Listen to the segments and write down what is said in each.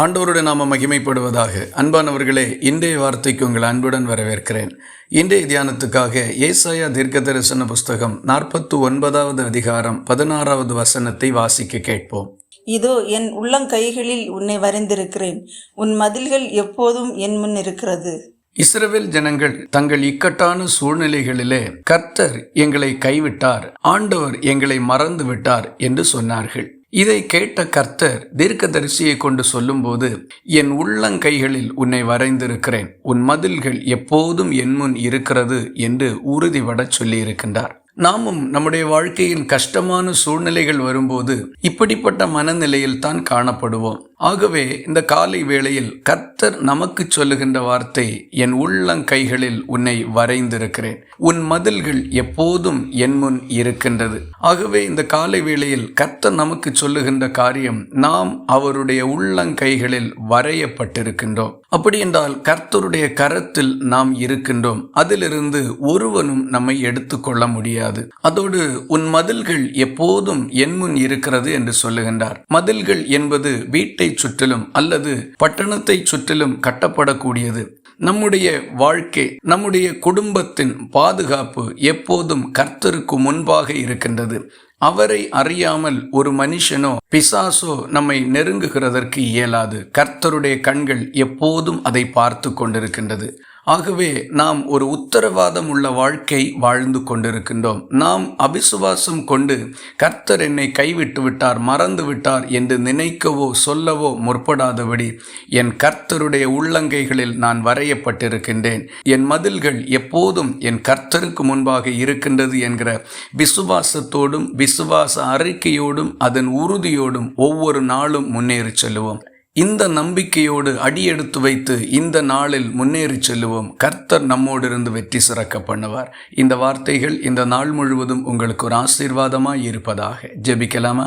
ஆண்டவருடைய நாம மகிமைப்படுவதாக. அன்பானவர்களே இன்றைய வார்த்தைக்கு உங்கள் அன்புடன் வரவேற்கிறேன். இன்றைய தியானத்துக்காக ஏசாயா தீர்க்க தரிசன புஸ்தகம் நாற்பத்து ஒன்பதாவது அதிகாரம் பதினாறாவது வசனத்தை வாசிக்க கேட்போம். இதோ என் உள்ளங்கைகளில் உன்னை வரைந்திருக்கிறேன். உன் மதில்கள் எப்போதும் என் முன் இருக்கிறது. இஸ்ரவேல் ஜனங்கள் தங்கள் இக்கட்டான சூழ்நிலைகளிலே கர்த்தர் எங்களை கைவிட்டார் ஆண்டவர் எங்களை மறந்து விட்டார் என்று சொன்னார்கள். இதை கேட்ட கர்த்தர் தீர்க்கதரிசியை கொண்டு சொல்லும்போது என் உள்ளங்கைகளில் உன்னை வரைந்திருக்கிறேன். உன் மதில்கள் எப்போதும் என் முன் இருக்கிறது என்று உறுதிபட சொல்லியிருக்கின்றார். நாமும் நம்முடைய வாழ்க்கையின் கஷ்டமான சூழ்நிலைகள் வரும்போது இப்படிப்பட்ட மனநிலையில் தான் காணப்படுவோம். ஆகவே இந்த காலை வேளையில் கர்த்தர் நமக்கு சொல்லுகின்ற வார்த்தை என் உள்ளங்கைகளில் உன்னை வரைந்திருக்கிறேன். உன் மதில்கள் எப்போதும் என் முன் இருக்கின்றது. ஆகவே இந்த காலை வேளையில் கர்த்தர் நமக்கு சொல்லுகின்ற காரியம் நாம் அவருடைய உள்ளங்கைகளில் வரையப்பட்டிருக்கின்றோம். அப்படி என்றால் கர்த்தருடைய கரத்தில் நாம் இருக்கின்றோம். அதிலிருந்து ஒருவனும் நம்மை எடுத்துக்கொள்ள முடியாது. அதோடு உன் மதில்கள் எப்போதும் என் முன் இருக்கிறது என்று சொல்லுகின்றார். மதில்கள் என்பது வீட்டை சுற்றிலும் அல்லது பட்டணத்தை சுற்றிலும் கட்டப்படக்கூடியது. நம்முடைய வாழ்க்கை நம்முடைய குடும்பத்தின் பாதுகாப்பு எப்போதும் கர்த்தருக்கு முன்பாக இருக்கின்றது. அவரை அறியாமல் ஒரு மனுஷனோ பிசாசோ நம்மை நெருங்குகிறதற்கு இயலாது. கர்த்தருடைய கண்கள் எப்போதும் அதை பார்த்து கொண்டிருக்கின்றது. ஆகவே நாம் ஒரு உத்தரவாதம் உள்ள வாழ்க்கை வாழ்ந்து கொண்டிருக்கின்றோம். நாம் அபிசுவாசம் கொண்டு கர்த்தர் என்னை கைவிட்டு விட்டார் மறந்து விட்டார் என்று நினைக்கவோ சொல்லவோ முற்படாதபடி என் கர்த்தருடைய உள்ளங்கைகளில் நான் வரையப்பட்டிருக்கின்றேன். என் மதில்கள் எப்போதும் என் கர்த்தருக்கு முன்பாக இருக்கின்றது என்கிற விசுவாசத்தோடும் விசுவாச அறிக்கையோடும் அதன் உறுதியோடும் ஒவ்வொரு நாளும் முன்னேறி செல்லுவோம். இந்த நம்பிக்கையோடு அடியெடுத்து வைத்து இந்த நாளில் முன்னேறி செல்லுவோம். கர்த்தர் நம்மோடு இருந்து வெற்றி சிறக்க பண்ணுவார். இந்த வார்த்தைகள் இந்த நாள் முழுவதும் உங்களுக்கு ஒரு ஆசீர்வாதமாய் இருப்பதாக. ஜெபிக்கலாமா?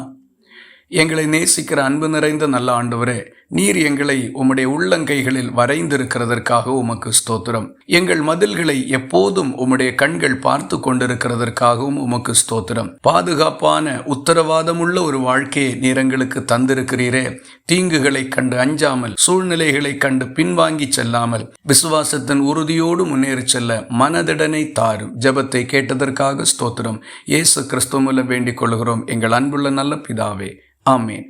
எங்களை நேசிக்கிற அன்பு நிறைந்த நல்ல ஆண்டவரே நீர் எங்களை உம்முடைய உள்ளங்கைகளில் வரைந்திருக்கிறதற்காக உமக்கு ஸ்தோத்திரம். எங்கள் மதில்களை எப்போதும் உம்முடைய கண்கள் பார்த்து கொண்டிருக்கிறதற்காகவும் உமக்கு ஸ்தோத்திரம். பாதுகாப்பான உத்தரவாதமுள்ள ஒரு வாழ்க்கையை நீர் எங்களுக்கு தந்திருக்கிறீரே. தீங்குகளை கண்டு அஞ்சாமல் சூழ்நிலைகளை கண்டு பின்வாங்கி செல்லாமல் விசுவாசத்தின் உறுதியோடு முன்னேறி செல்ல மனதிடனை தாரும். ஜெபத்தை கேட்டதற்காக ஸ்தோத்திரம். இயேசு கிறிஸ்துவ மூலம் வேண்டிக் கொள்கிறோம். எங்கள் அன்புள்ள நல்ல பிதாவே ஆமேன்.